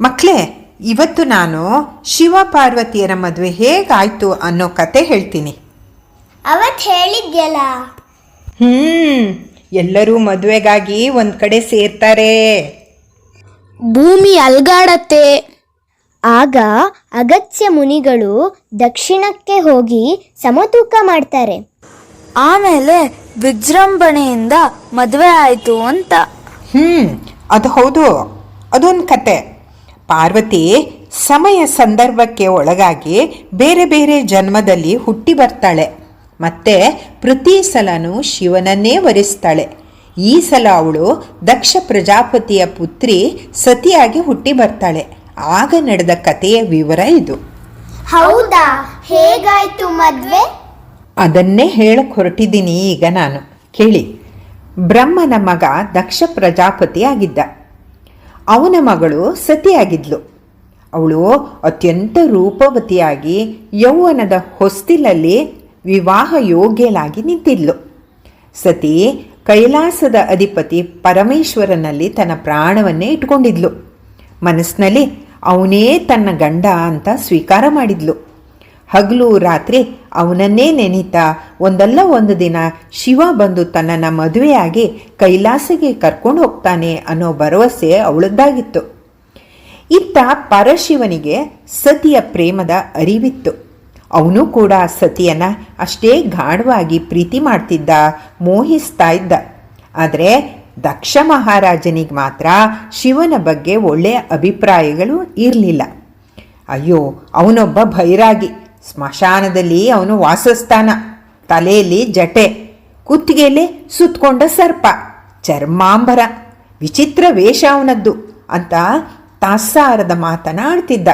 ಮಕ್ಕಳೇ ಇವತ್ತು ನಾನು ಶಿವ ಪಾರ್ವತಿಯರ ಮದುವೆ ಹೇಗಾಯ್ತು ಅನ್ನೋ ಕತೆ ಹೇಳ್ತೀನಿ. ಅವತ್ ಹೇಳಿದ್ಯಲ್ಲ? ಹ್ಮ್ ಎಲ್ಲರೂ ಮದುವೆಗಾಗಿ ಒಂದು ಕಡೆ ಸೇರ್ತಾರೆ. ಭೂಮಿ ಅಲ್ಗಾಡತ್ತೆ. ಆಗ ಅಗತ್ಯ ಮುನಿಗಳು ದಕ್ಷಿಣಕ್ಕೆ ಹೋಗಿ ಸಮತೂಕ ಮಾಡ್ತಾರೆ. ಆಮೇಲೆ ವಿಜೃಂಭಣೆಯಿಂದ ಮದುವೆ ಆಯಿತು ಅಂತ. ಹ್ಮ್ ಅದು ಹೌದು ಅದೊಂದು ಕತೆ. ಪಾರ್ವತಿ ಸಮಯ ಸಂದರ್ಭಕ್ಕೆ ಒಳಗಾಗಿ ಬೇರೆ ಬೇರೆ ಜನ್ಮದಲ್ಲಿ ಹುಟ್ಟಿ ಬರ್ತಾಳೆ. ಮತ್ತೆ ಪ್ರತಿ ಸಲನೂ ಶಿವನನ್ನೇ ವರಿಸ್ತಾಳೆ. ಈ ಸಲ ಅವಳು ದಕ್ಷ ಪ್ರಜಾಪತಿಯ ಪುತ್ರಿ ಸತಿಯಾಗಿ ಹುಟ್ಟಿ ಬರ್ತಾಳೆ. ಆಗ ನಡೆದ ಕಥೆಯ ವಿವರ ಇದು. ಹೌದಾ? ಹೇಗಾಯ್ತು ಮದ್ವೆ? ಅದನ್ನೇ ಹೇಳಕ್ ಹೊರಟಿದ್ದೀನಿ ಈಗ ನಾನು. ಕೇಳಿ. ಬ್ರಹ್ಮನ ಮಗ ದಕ್ಷ ಪ್ರಜಾಪತಿ ಆಗಿದ್ದ ಅವನ ಮಗಳು ಸತಿಯಾಗಿದ್ಲು. ಅವಳು ಅತ್ಯಂತ ರೂಪವತಿಯಾಗಿ ಯೌವನದ ಹೊಸ್ತಿಲಲ್ಲಿ ವಿವಾಹ ಯೋಗ್ಯಲಾಗಿ ನಿಂತಿದ್ಲು. ಸತಿ ಕೈಲಾಸದ ಅಧಿಪತಿ ಪರಮೇಶ್ವರನಲ್ಲಿ ತನ್ನ ಪ್ರಾಣವನ್ನೇ ಇಟ್ಕೊಂಡಿದ್ಲು ಮನಸ್ಸಿನಲ್ಲಿ ಅವನೇ ತನ್ನ ಗಂಡ ಅಂತ ಸ್ವೀಕಾರ ಮಾಡಿದ್ಲು. ಹಗಲು ರಾತ್ರಿ ಅವನನ್ನೇ ನೆನೀತ ಒಂದಲ್ಲ ಒಂದು ದಿನ ಶಿವ ಬಂದು ತನ್ನನ್ನು ಮದುವೆಯಾಗಿ ಕೈಲಾಸಗೆ ಕರ್ಕೊಂಡು ಹೋಗ್ತಾನೆ ಅನ್ನೋ ಭರವಸೆ ಅವಳದ್ದಾಗಿತ್ತು. ಇತ್ತ ಪರಶಿವನಿಗೆ ಸತಿಯ ಪ್ರೇಮದ ಅರಿವಿತ್ತು. ಅವನು ಕೂಡ ಸತಿಯನ್ನು ಅಷ್ಟೇ ಗಾಢವಾಗಿ ಪ್ರೀತಿ ಮಾಡ್ತಿದ್ದ, ಮೋಹಿಸ್ತಾ ಇದ್ದ. ಆದರೆ ದಕ್ಷ ಮಹಾರಾಜನಿಗೆ ಮಾತ್ರ ಶಿವನ ಬಗ್ಗೆ ಒಳ್ಳೆಯ ಅಭಿಪ್ರಾಯಗಳು ಇರಲಿಲ್ಲ. ಅಯ್ಯೋ, ಅವನೊಬ್ಬ ಭೈರಾಗಿ. ಸ್ಮಶಾನದಲ್ಲಿ ಅವನು ವಾಸಸ್ಥಾನ, ತಲೆಯಲ್ಲಿ ಜಟೆ, ಕುತ್ತಿಗೆಯಲ್ಲಿ ಸುತ್ತಕೊಂಡ ಸರ್ಪ, ಚರ್ಮಾಂಬರ, ವಿಚಿತ್ರ ವೇಷ ಅವನದ್ದು ಅಂತ ತಾಸಾರದ ಮಾತನಾಡ್ತಿದ್ದ.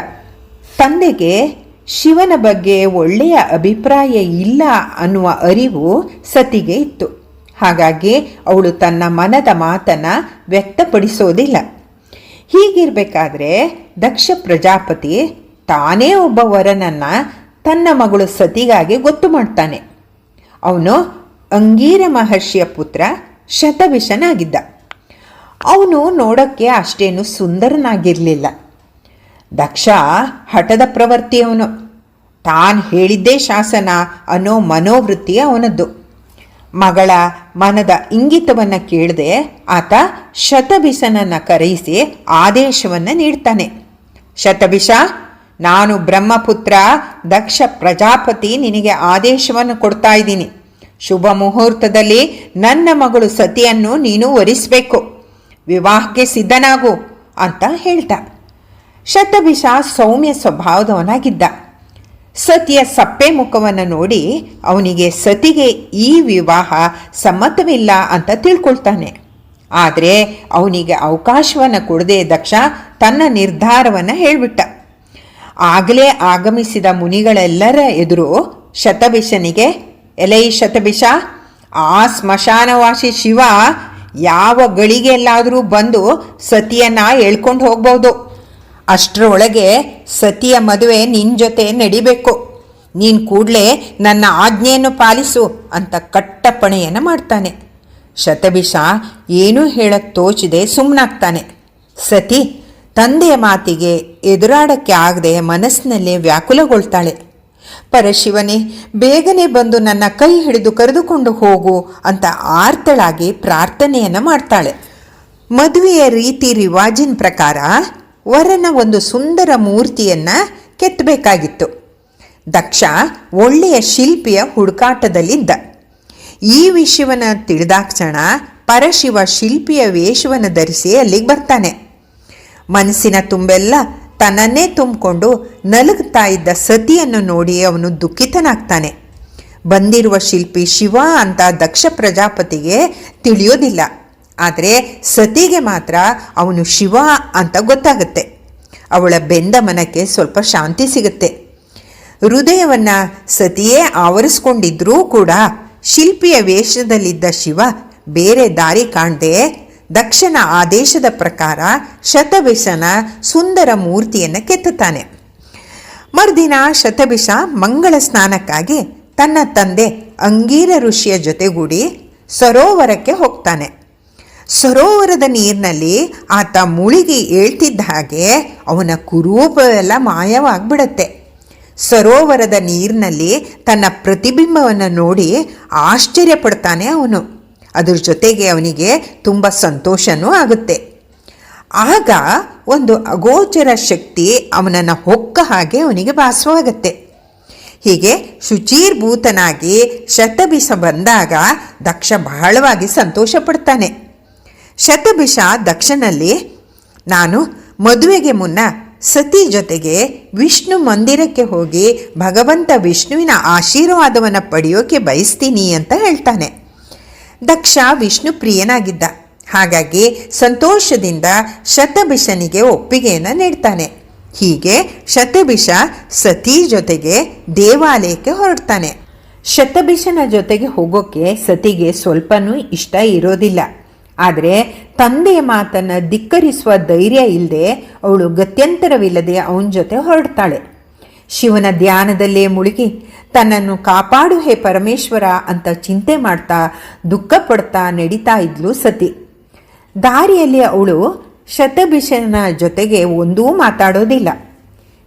ತಂದೆಗೆ ಶಿವನ ಬಗ್ಗೆ ಒಳ್ಳೆಯ ಅಭಿಪ್ರಾಯ ಇಲ್ಲ ಅನ್ನುವ ಅರಿವು ಸತಿಗೆ ಇತ್ತು. ಹಾಗಾಗಿ ಅವಳು ತನ್ನ ಮನದ ಮಾತನ್ನು ವ್ಯಕ್ತಪಡಿಸೋದಿಲ್ಲ. ಹೀಗಿರಬೇಕಾದ್ರೆ ದಕ್ಷ ಪ್ರಜಾಪತಿ ತಾನೇ ಒಬ್ಬ ವರನನ್ನ ತನ್ನ ಮಗಳು ಸತಿಗಾಗಿ ಗೊತ್ತು ಮಾಡ್ತಾನೆ. ಅವನು ಅಂಗೀರ ಮಹರ್ಷಿಯ ಪುತ್ರ ಶತಭಿಷನಾಗಿದ್ದ. ಅವನು ನೋಡೋಕ್ಕೆ ಅಷ್ಟೇನು ಸುಂದರನಾಗಿರಲಿಲ್ಲ. ದಕ್ಷ ಹಠದ ಪ್ರವೃತ್ತಿಯವನು ತಾನು ಹೇಳಿದ್ದೇ ಶಾಸನ ಅನ್ನೋ ಮನೋವೃತ್ತಿ ಅವನದ್ದು. ಮಗಳ ಮನದ ಇಂಗಿತವನ್ನು ಕೇಳದೆ ಆತ ಶತಭಿಷನನ್ನು ಕರೆಯಿಸಿ ಆದೇಶವನ್ನು ನೀಡ್ತಾನೆ. ಶತಭಿಷ ನಾನು ಬ್ರಹ್ಮಪುತ್ರ, ದಕ್ಷ ಪ್ರಜಾಪತಿ ನಿನಗೆ ಆದೇಶವನ್ನು ಕೊಡ್ತಾ ಇದ್ದೀನಿ. ಶುಭ ಮುಹೂರ್ತದಲ್ಲಿ ನನ್ನ ಮಗಳು ಸತಿಯನ್ನು ನೀನು ಒರಿಸಬೇಕು ವಿವಾಹಕ್ಕೆ ಸಿದ್ಧನಾಗು ಅಂತ ಹೇಳ್ದ. ಶತಭಿಷ ಸೌಮ್ಯ ಸ್ವಭಾವದವನಾಗಿದ್ದ. ಸತಿಯ ಸಪ್ಪೆ ಮುಖವನ್ನು ನೋಡಿ ಅವನಿಗೆ ಸತಿಗೆ ಈ ವಿವಾಹ ಸಮ್ಮತವಿಲ್ಲ ಅಂತ ತಿಳ್ಕೊಳ್ತಾನೆ. ಆದರೆ ಅವನಿಗೆ ಅವಕಾಶವನ್ನು ಕೊಡದೆ ದಕ್ಷ ತನ್ನ ನಿರ್ಧಾರವನ್ನು ಹೇಳಿಬಿಟ್ಟ. ಆಗಲೇ ಆಗಮಿಸಿದ ಮುನಿಗಳೆಲ್ಲರ ಎದುರು ಶತಭಿಷನಿಗೆ, ಎಲೈ ಶತಭಿಷ, ಆ ಸ್ಮಶಾನವಾಸಿ ಶಿವ ಯಾವ ಗಳಿಗೆಲ್ಲಾದರೂ ಬಂದು ಸತಿಯನ್ನು ಎಳ್ಕೊಂಡು ಹೋಗ್ಬೋದು. ಅಷ್ಟರೊಳಗೆ ಸತಿಯ ಮದುವೆ ನಿನ್ನ ಜೊತೆ ನಡಿಬೇಕು. ನೀನು ಕೂಡಲೇ ನನ್ನ ಆಜ್ಞೆಯನ್ನು ಪಾಲಿಸು ಅಂತ ಕಟ್ಟಪ್ಪಣೆಯನ್ನು ಮಾಡ್ತಾನೆ. ಶತಭಿಷ ಏನೂ ಹೇಳಕ್ಕೆ ತೋಚಿದೆ ಸುಮ್ಮನಾಗ್ತಾನೆ ಸತಿ ತಂದೆಯ ಮಾತಿಗೆ ಎದುರಾಡಕ್ಕೆ ಆಗದೆ ಮನಸ್ಸಿನಲ್ಲೇ ವ್ಯಾಕುಲಗೊಳ್ತಾಳೆ. ಪರಶಿವನೇ, ಬೇಗನೆ ಬಂದು ನನ್ನ ಕೈ ಹಿಡಿದು ಕರೆದುಕೊಂಡು ಹೋಗು ಅಂತ ಆರ್ತಳಾಗಿ ಪ್ರಾರ್ಥನೆಯನ್ನು ಮಾಡ್ತಾಳೆ. ಮದುವೆಯ ರೀತಿ ರಿವಾಜಿನ ಪ್ರಕಾರ ವರನ ಒಂದು ಸುಂದರ ಮೂರ್ತಿಯನ್ನು ಕೆತ್ತಬೇಕಾಗಿತ್ತು. ದಕ್ಷ ಒಳ್ಳೆಯ ಶಿಲ್ಪಿಯ ಹುಡುಕಾಟದಲ್ಲಿದ್ದ. ಈ ವಿಷಯವನ್ನು ತಿಳಿದಾಕ್ಷಣ ಪರಶಿವ ಶಿಲ್ಪಿಯ ವೇಷವನ್ನು ಧರಿಸಿ ಅಲ್ಲಿಗೆ ಬರ್ತಾನೆ. ಮನಸ್ಸಿನ ತುಂಬೆಲ್ಲ ತನ್ನನ್ನೇ ತುಂಬಿಕೊಂಡು ನಲುಗ್ತಾ ಇದ್ದ ಸತಿಯನ್ನು ನೋಡಿ ಅವನು ದುಃಖಿತನಾಗ್ತಾನೆ. ಬಂದಿರುವ ಶಿಲ್ಪಿ ಶಿವ ಅಂತ ದಕ್ಷ ಪ್ರಜಾಪತಿಗೆ ತಿಳಿಯೋದಿಲ್ಲ. ಆದರೆ ಸತಿಗೆ ಮಾತ್ರ ಅವನು ಶಿವ ಅಂತ ಗೊತ್ತಾಗುತ್ತೆ. ಅವಳ ಬೆಂದ ಮನಕ್ಕೆ ಸ್ವಲ್ಪ ಶಾಂತಿ ಸಿಗುತ್ತೆ. ಹೃದಯವನ್ನು ಸತಿಯೇ ಆವರಿಸ್ಕೊಂಡಿದ್ರೂ ಕೂಡ ಶಿಲ್ಪಿಯ ವೇಷದಲ್ಲಿದ್ದ ಶಿವ ಬೇರೆ ದಾರಿ ಕಾಣದೆ ದಕ್ಷನ ಆದೇಶದ ಪ್ರಕಾರ ಶತಬಿಷನ ಸುಂದರ ಮೂರ್ತಿಯನ್ನು ಕೆತ್ತುತ್ತಾನೆ. ಮರುದಿನ ಶತಬಿಷ ಮಂಗಳ ಸ್ನಾನಕ್ಕಾಗಿ ತನ್ನ ತಂದೆ ಅಂಗೀರ ಋಷಿಯ ಜೊತೆಗೂಡಿ ಸರೋವರಕ್ಕೆ ಹೋಗ್ತಾನೆ. ಸರೋವರದ ನೀರಿನಲ್ಲಿ ಆತ ಮುಳುಗಿ ಏಳ್ತಿದ್ದ ಹಾಗೆ ಅವನ ಕುರೂಪವೆಲ್ಲ ಮಾಯವಾಗ್ಬಿಡತ್ತೆ. ಸರೋವರದ ನೀರಿನಲ್ಲಿ ತನ್ನ ಪ್ರತಿಬಿಂಬವನ್ನು ನೋಡಿ ಆಶ್ಚರ್ಯ ಪಡ್ತಾನೆ ಅವನು. ಅದ್ರ ಜೊತೆಗೆ ಅವನಿಗೆ ತುಂಬ ಸಂತೋಷನೂ ಆಗುತ್ತೆ. ಆಗ ಒಂದು ಅಗೋಚರ ಶಕ್ತಿ ಅವನನ್ನು ಹೊಕ್ಕ ಹಾಗೆ ಅವನಿಗೆ ಭಾಸವಾಗತ್ತೆ. ಹೀಗೆ ಶುಚೀರ್ಭೂತನಾಗಿ ಶತಬಿಷ ಬಂದಾಗ ದಕ್ಷ ಬಹಳವಾಗಿ ಸಂತೋಷ ಪಡ್ತಾನೆ. ಶತಬಿಷ ದಕ್ಷನಲ್ಲಿ, ನಾನು ಮದುವೆಗೆ ಮುನ್ನ ಸತಿ ಜೊತೆಗೆ ವಿಷ್ಣು ಮಂದಿರಕ್ಕೆ ಹೋಗಿ ಭಗವಂತ ವಿಷ್ಣುವಿನ ಆಶೀರ್ವಾದವನ್ನು ಪಡೆಯೋಕೆ ಬಯಸ್ತೀನಿ ಅಂತ ಹೇಳ್ತಾನೆ. ದಕ್ಷ ವಿಷ್ಣು ಪ್ರಿಯನಾಗಿದ್ದ. ಹಾಗಾಗಿ ಸಂತೋಷದಿಂದ ಶತಭಿಷನಿಗೆ ಒಪ್ಪಿಗೆಯನ್ನು ನೀಡ್ತಾನೆ. ಹೀಗೆ ಶತಭಿಷ ಸತಿ ಜೊತೆಗೆ ದೇವಾಲಯಕ್ಕೆ ಹೊರಡ್ತಾನೆ. ಶತಭಿಷನ ಜೊತೆಗೆ ಹೋಗೋಕ್ಕೆ ಸತಿಗೆ ಸ್ವಲ್ಪನೂ ಇಷ್ಟ ಇರೋದಿಲ್ಲ. ಆದರೆ ತಂದೆಯ ಮಾತನ್ನು ಧಿಕ್ಕರಿಸುವ ಧೈರ್ಯ ಇಲ್ಲದೆ ಅವಳು ಗತ್ಯಂತರವಿಲ್ಲದೆ ಅವನ ಜೊತೆ ಹೊರಡ್ತಾಳೆ. ಶಿವನ ಧ್ಯಾನದಲ್ಲೇ ಮುಳುಗಿ ತನ್ನನ್ನು ಕಾಪಾಡು ಹೇ ಪರಮೇಶ್ವರ ಅಂತ ಚಿಂತೆ ಮಾಡ್ತಾ ದುಃಖ ಪಡ್ತಾ ನಡೀತಾ ಇದ್ಲು ಸತಿ. ದಾರಿಯಲ್ಲಿ ಅವಳು ಶತಭಿಷನ ಜೊತೆಗೆ ಒಂದೂ ಮಾತಾಡೋದಿಲ್ಲ.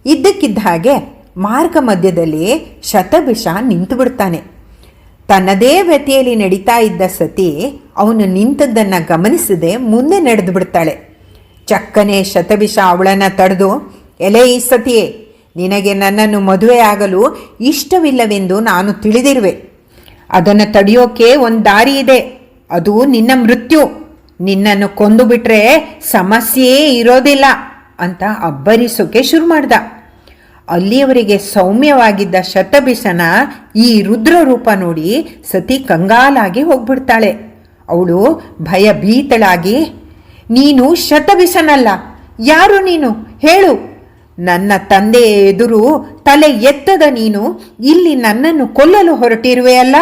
ಇದ್ದಕ್ಕಿದ್ದ ಹಾಗೆ ಮಾರ್ಗ ಮಧ್ಯದಲ್ಲಿ ಶತಭಿಷ ನಿಂತು ಬಿಡ್ತಾನೆ. ತನ್ನದೇ ವ್ಯತಿಯಲ್ಲಿ ನಡೀತಾ ಇದ್ದ ಸತಿ ಅವನು ನಿಂತದ್ದನ್ನು ಗಮನಿಸದೆ ಮುಂದೆ ನಡೆದು ಬಿಡ್ತಾಳೆ. ಚಕ್ಕನೆ ಶತಭಿಷ ಅವಳನ್ನು ತಡೆದು, ಎಲೆ ಈ ಸತಿಯೇ ನಿನಗೆ ನನ್ನನ್ನು ಮದುವೆಯಾಗಲು ಇಷ್ಟವಿಲ್ಲವೆಂದು ನಾನು ತಿಳಿದಿರುವೆ. ಅದನ್ನು ತಡೆಯೋಕೆ ಒಂದು ದಾರಿ ಇದೆ. ಅದು ನಿನ್ನ ಮೃತ್ಯು. ನಿನ್ನನ್ನು ಕೊಂದು ಬಿಟ್ರೆ ಸಮಸ್ಯೆಯೇ ಇರೋದಿಲ್ಲ ಅಂತ ಅಬ್ಬರಿಸೋಕೆ ಶುರು ಮಾಡ್ದ ಅಲ್ಲಿಯವರೆಗೆ ಸೌಮ್ಯವಾಗಿದ್ದ ಶತಬಿಸನ ಈ ರುದ್ರ ರೂಪ ನೋಡಿ ಸತಿ ಕಂಗಾಲಾಗಿ ಹೋಗ್ಬಿಡ್ತಾಳೆ. ಅವಳು ಭಯಭೀತಳಾಗಿ, ನೀನು ಶತಬಿಸನಲ್ಲ ಯಾರು ನೀನು? ಹೇಳು. ನನ್ನ ತಂದೆಯ ಎದುರು ತಲೆ ಎತ್ತದ ನೀನು ಇಲ್ಲಿ ನನ್ನನ್ನು ಕೊಲ್ಲಲು ಹೊರಟಿರುವೆಯಲ್ಲ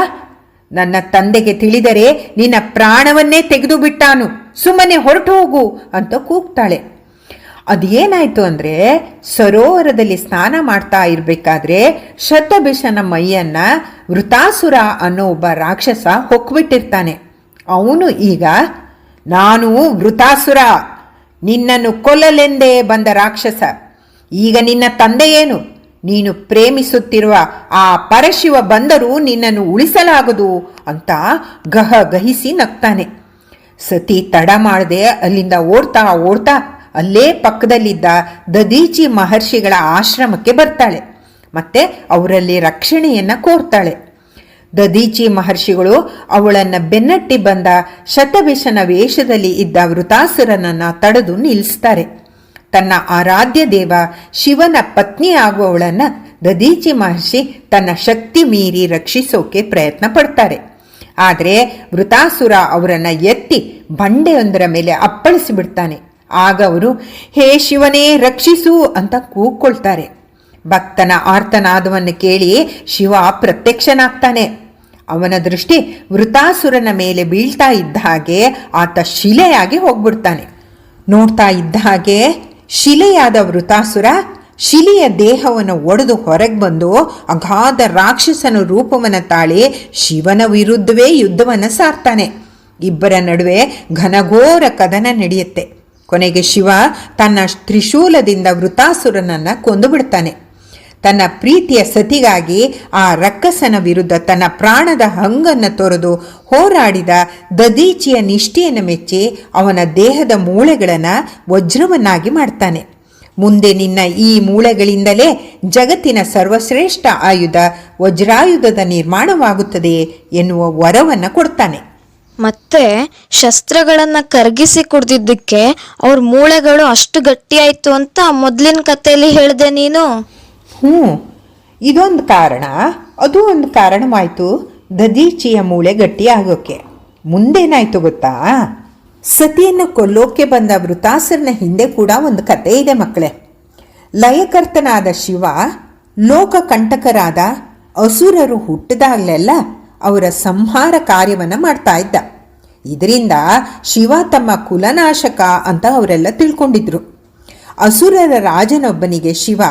ನನ್ನ ತಂದೆಗೆ ತಿಳಿದರೆ ನಿನ್ನ ಪ್ರಾಣವನ್ನೇ ತೆಗೆದು ಬಿಟ್ಟಾನು. ಸುಮ್ಮನೆ ಹೊರಟು ಹೋಗು ಅಂತ ಕೂಗ್ತಾಳೆ. ಅದೇನಾಯ್ತು ಅಂದರೆ ಸರೋವರದಲ್ಲಿ ಸ್ನಾನ ಮಾಡ್ತಾ ಇರಬೇಕಾದ್ರೆ ಶತಭಿಷನ ಮೈಯನ್ನ ವೃತಾಸುರ ಅನ್ನೋ ಒಬ್ಬ ರಾಕ್ಷಸ ಹೊಕ್ಬಿಟ್ಟಿರ್ತಾನೆ. ಅವನು ಈಗ, ನಾನು ವೃತಾಸುರ, ನಿನ್ನನ್ನು ಕೊಲ್ಲಲೆಂದೇ ಬಂದ ರಾಕ್ಷಸ. ಈಗ ನಿನ್ನ ತಂದೆಯೇನು ನೀನು ಪ್ರೇಮಿಸುತ್ತಿರುವ ಆ ಪರಶಿವ ಬಂದರೂ ನಿನ್ನನ್ನು ಉಳಿಸಲಾಗದು ಅಂತ ಗಹ ಗಹಿಸಿ ನಗ್ತಾನೆ. ಸತಿ ತಡ ಮಾಡದೆ ಅಲ್ಲಿಂದ ಓಡ್ತಾ ಓಡ್ತಾ ಅಲ್ಲೇ ಪಕ್ಕದಲ್ಲಿದ್ದ ದದೀಚಿ ಮಹರ್ಷಿಗಳ ಆಶ್ರಮಕ್ಕೆ ಬರ್ತಾಳೆ. ಮತ್ತೆ ಅವರಲ್ಲಿ ರಕ್ಷಣೆಯನ್ನು ಕೋರ್ತಾಳೆ. ದದೀಚಿ ಮಹರ್ಷಿಗಳು ಅವಳನ್ನು ಬೆನ್ನಟ್ಟಿ ಬಂದ ಶತವಿಷನ ವೇಷದಲ್ಲಿ ಇದ್ದ ವೃತಾಸುರನನ್ನು ತಡೆದು ನಿಲ್ಲಿಸ್ತಾರೆ. ತನ್ನ ಆರಾಧ್ಯ ದೇವ ಶಿವನ ಪತ್ನಿ ಆಗುವವಳನ್ನು ದದೀಚಿ ಮಹರ್ಷಿ ತನ್ನ ಶಕ್ತಿ ಮೀರಿ ರಕ್ಷಿಸೋಕೆ ಪ್ರಯತ್ನ ಪಡ್ತಾರೆ. ಆದರೆ ವೃತಾಸುರ ಅವರನ್ನು ಎತ್ತಿ ಬಂಡೆಯೊಂದರ ಮೇಲೆ ಅಪ್ಪಳಿಸಿಬಿಡ್ತಾನೆ ಆಗ ಅವರು, ಹೇ ಶಿವನೇ, ರಕ್ಷಿಸು ಅಂತ ಕೂಗ್ಕೊಳ್ತಾರೆ. ಭಕ್ತನ ಆರ್ತನಾದವನ್ನು ಕೇಳಿ ಶಿವ ಪ್ರತ್ಯಕ್ಷನಾಗ್ತಾನೆ. ಅವನ ದೃಷ್ಟಿ ವೃತಾಸುರನ ಮೇಲೆ ಬೀಳ್ತಾ ಇದ್ದ ಹಾಗೆ ಆತ ಶಿಲೆಯಾಗಿ ಹೋಗ್ಬಿಡ್ತಾನೆ. ನೋಡ್ತಾ ಇದ್ದ ಹಾಗೆ ಶಿಲೆಯಾದ ವೃತಾಸುರ ಶಿಲೆಯ ದೇಹವನ್ನು ಒಡೆದು ಹೊರಗೆ ಬಂದು ಅಗಾಧ ರಾಕ್ಷಸನ ರೂಪವನ್ನು ತಾಳಿ ಶಿವನ ವಿರುದ್ಧವೇ ಯುದ್ಧವನ್ನು ಸಾರ್ತಾನೆ. ಇಬ್ಬರ ನಡುವೆ ಘನಘೋರ ಕದನ ನಡೆಯುತ್ತೆ. ಕೊನೆಗೆ ಶಿವ ತನ್ನ ತ್ರಿಶೂಲದಿಂದ ವೃತಾಸುರನನ್ನು ಕೊಂದು ಬಿಡ್ತಾನೆ. ತನ್ನ ಪ್ರೀತಿಯ ಸತಿಗಾಗಿ ಆ ರಕ್ಕಸನ ವಿರುದ್ಧ ತನ್ನ ಪ್ರಾಣದ ಹಂಗನ್ನು ತೊರೆದು ಹೋರಾಡಿದ ದದೀಚಿಯ ನಿಷ್ಠೆಯನ್ನು ಮೆಚ್ಚಿ ಅವನ ದೇಹದ ಮೂಳೆಗಳನ್ನು ವಜ್ರವನ್ನಾಗಿ ಮಾಡ್ತಾನೆ. ಮುಂದೆ ನಿನ್ನ ಈ ಮೂಳೆಗಳಿಂದಲೇ ಜಗತ್ತಿನ ಸರ್ವಶ್ರೇಷ್ಠ ಆಯುಧ ವಜ್ರಾಯುಧದ ನಿರ್ಮಾಣವಾಗುತ್ತದೆ ಎನ್ನುವ ವರವನ್ನು ಕೊಡ್ತಾನೆ. ಮತ್ತೆ ಶಸ್ತ್ರಗಳನ್ನ ಕರಗಿಸಿ ಕುಡ್ದಿದ್ದಕ್ಕೆ ಅವ್ರ ಮೂಳೆಗಳು ಅಷ್ಟು ಗಟ್ಟಿಯಾಯ್ತು ಅಂತ ಮೊದಲಿನ ಕಥೆಯಲ್ಲಿ ಹೇಳಿದೆ ನೀನು? ಹ್ಞೂ. ಇದೊಂದು ಕಾರಣ. ಅದು ಒಂದು ಕಾರಣವಾಯಿತು. ದದೀಚಿಯ ಮೂಳೆ ಗಟ್ಟಿ ಗಟ್ಟಿಯಾಗೋಕ್ಕೆ ಮುಂದೇನಾಯ್ತು ಗೊತ್ತಾ? ಸತಿಯನ್ನು ಕೊಲ್ಲೋಕೆ ಬಂದ ವೃತಾಸರನ ಹಿಂದೆ ಕೂಡ ಒಂದು ಕತೆ ಇದೆ ಮಕ್ಕಳೇ. ಲಯಕರ್ತನಾದ ಶಿವ ಲೋಕಕಂಟಕರಾದ ಅಸುರರು ಹುಟ್ಟಿದಾಗಲೆಲ್ಲ ಅವರ ಸಂಹಾರ ಕಾರ್ಯವನ್ನು ಮಾಡ್ತಾ ಇದ್ದ. ಇದರಿಂದ ಶಿವ ತಮ್ಮ ಕುಲನಾಶಕ ಅಂತ ಅವರೆಲ್ಲ ತಿಳ್ಕೊಂಡಿದ್ರು. ಅಸುರರ ರಾಜನೊಬ್ಬನಿಗೆ ಶಿವ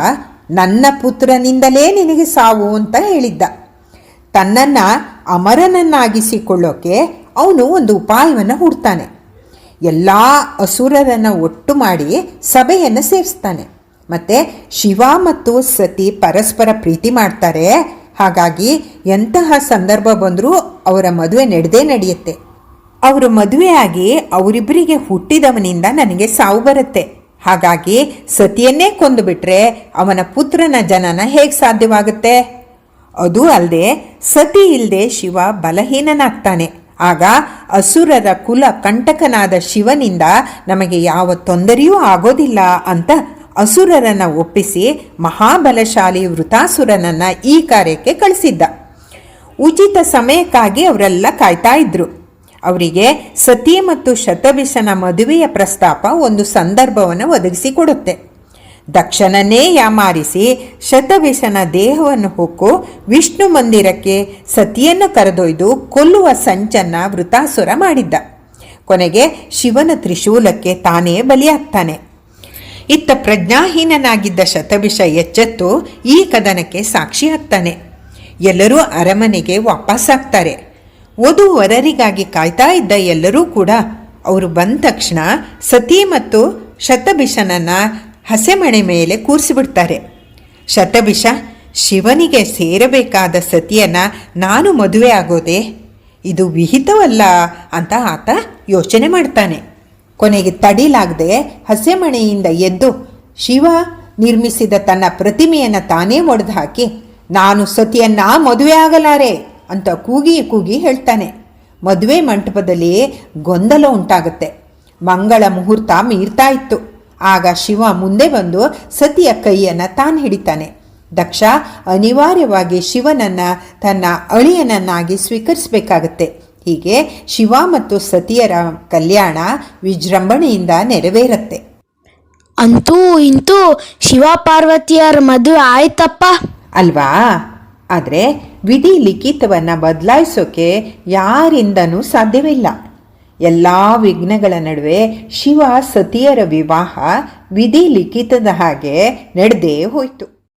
ನನ್ನ ಪುತ್ರನಿಂದಲೇ ನಿನಗೆ ಸಾವು ಅಂತ ಹೇಳಿದ್ದ. ತನ್ನನ್ನು ಅಮರನನ್ನಾಗಿಸಿಕೊಳ್ಳೋಕೆ ಅವನು ಒಂದು ಉಪಾಯವನ್ನು ಹುಡ್ತಾನೆ. ಎಲ್ಲ ಅಸುರರನ್ನು ಒಟ್ಟು ಮಾಡಿ ಸಭೆಯನ್ನು ಸೇರಿಸ್ತಾನೆ. ಮತ್ತು ಶಿವ ಮತ್ತು ಸತಿ ಪರಸ್ಪರ ಪ್ರೀತಿ ಮಾಡ್ತಾರೆ. ಹಾಗಾಗಿ ಎಂತಹ ಸಂದರ್ಭ ಬಂದರೂ ಅವರ ಮದುವೆ ನಡೆದೇ ನಡೆಯುತ್ತೆ. ಅವರು ಮದುವೆಯಾಗಿ ಅವರಿಬ್ಬರಿಗೆ ಹುಟ್ಟಿದವನಿಂದ ನನಗೆ ಸಾವು ಬರುತ್ತೆ. ಹಾಗಾಗಿ ಸತಿಯನ್ನೇ ಕೊಂದು ಬಿಟ್ರೆ ಅವನ ಪುತ್ರನ ಜನನ ಹೇಗೆ ಸಾಧ್ಯವಾಗುತ್ತೆ? ಅದು ಅಲ್ಲದೆ ಸತಿ ಇಲ್ಲದೆ ಶಿವ ಬಲಹೀನನಾಗ್ತಾನೆ. ಆಗ ಅಸುರರ ಕುಲ ಕಂಟಕನಾದ ಶಿವನಿಂದ ನಮಗೆ ಯಾವ ತೊಂದರೆಯೂ ಆಗೋದಿಲ್ಲ ಅಂತ ಅಸುರರನ್ನು ಒಪ್ಪಿಸಿ ಮಹಾಬಲಶಾಲಿ ವೃತಾಸುರನನ್ನ ಈ ಕಾರ್ಯಕ್ಕೆ ಕಳಿಸಿದ್ದ. ಉಚಿತ ಸಮಯಕ್ಕಾಗಿ ಅವರೆಲ್ಲ ಕಾಯ್ತಾ ಇದ್ರು. ಅವರಿಗೆ ಸತಿ ಮತ್ತು ಶತಭಿಷನ ಮದುವೆಯ ಪ್ರಸ್ತಾಪ ಒಂದು ಸಂದರ್ಭವನ್ನು ಒದಗಿಸಿಕೊಡುತ್ತೆ. ದಕ್ಷನನ್ನೇ ಯಾಮಾರಿಸಿ ಶತವಿಷನ ದೇಹವನ್ನು ಹೊಕ್ಕು ವಿಷ್ಣು ಮಂದಿರಕ್ಕೆ ಸತಿಯನ್ನು ಕರೆದೊಯ್ದು ಕೊಲ್ಲುವ ಸಂಚನ್ನ ವೃತಾಸುರ ಮಾಡಿದ್ದ. ಕೊನೆಗೆ ಶಿವನ ತ್ರಿಶೂಲಕ್ಕೆ ತಾನೇ ಬಲಿಯಾಗ್ತಾನೆ. ಇತ್ತ ಪ್ರಜ್ಞಾಹೀನನಾಗಿದ್ದ ಶತವಿಷ ಎಚ್ಚೆತ್ತು ಈ ಕದನಕ್ಕೆ ಸಾಕ್ಷಿಯಾಗ್ತಾನೆ. ಎಲ್ಲರೂ ಅರಮನೆಗೆ ವಾಪಸ್ಸಾಗ್ತಾರೆ. ವಧುವರರಿಗಾಗಿ ಕಾಯ್ತಾ ಇದ್ದ ಎಲ್ಲರೂ ಕೂಡ ಅವರು ಬಂದ ತಕ್ಷಣ ಸತಿ ಮತ್ತು ಶತಭಿಷನನ್ನ ಹಸೆಮಣೆ ಮೇಲೆ ಕೂರಿಸಿಬಿಡ್ತಾರೆ. ಶತಭಿಷ, ಶಿವನಿಗೆ ಸೇರಬೇಕಾದ ಸತಿಯನ್ನು ನಾನು ಮದುವೆ ಆಗೋದೆ? ಇದು ವಿಹಿತವಲ್ಲ ಅಂತ ಆತ ಯೋಚನೆ ಮಾಡ್ತಾನೆ. ಕೊನೆಗೆ ತಡಿಲಾಗದೆ ಹಸೆಮಣೆಯಿಂದ ಎದ್ದು, ಶಿವ, ನಿರ್ಮಿಸಿದ ತನ್ನ ಪ್ರತಿಮೆಯನ್ನು ತಾನೇ ಒಡೆದು ಹಾಕಿ, ನಾನು ಸತಿಯನ್ನ ಮದುವೆ ಆಗಲಾರೆ. ಅಂತ ಕೂಗಿ ಕೂಗಿ ಹೇಳ್ತಾನೆ. ಮದುವೆ ಮಂಟಪದಲ್ಲಿ ಗೊಂದಲ ಉಂಟಾಗುತ್ತೆ. ಮಂಗಳ ಮುಹೂರ್ತ ಮೀರ್ತಾ ಇತ್ತು. ಆಗ ಶಿವ ಮುಂದೆ ಬಂದು ಸತಿಯ ಕೈಯನ್ನು ತಾನು ಹಿಡಿತಾನೆ. ದಕ್ಷ ಅನಿವಾರ್ಯವಾಗಿ ಶಿವನನ್ನ ತನ್ನ ಅಳಿಯನನ್ನಾಗಿ ಸ್ವೀಕರಿಸಬೇಕಾಗತ್ತೆ. ಹೀಗೆ ಶಿವ ಮತ್ತು ಸತಿಯರ ಕಲ್ಯಾಣ ವಿಜೃಂಭಣೆಯಿಂದ ನೆರವೇರುತ್ತೆ. ಅಂತೂ ಇಂತೂ ಶಿವ ಪಾರ್ವತಿಯರ ಮದುವೆ ಆಯ್ತಪ್ಪ. ಅಲ್ವಾ? ಆದರೆ ವಿಧಿ ಲಿಖಿತವನ್ನು ಬದಲಾಯಿಸೋಕೆ ಯಾರಿಂದನೂ ಸಾಧ್ಯವಿಲ್ಲ. ಎಲ್ಲ ವಿಘ್ನಗಳ ನಡುವೆ ಶಿವ ಸತಿಯರ ವಿವಾಹ ವಿಧಿ ಲಿಖಿತದ ಹಾಗೆ ನಡೆದೇ ಹೋಯಿತು.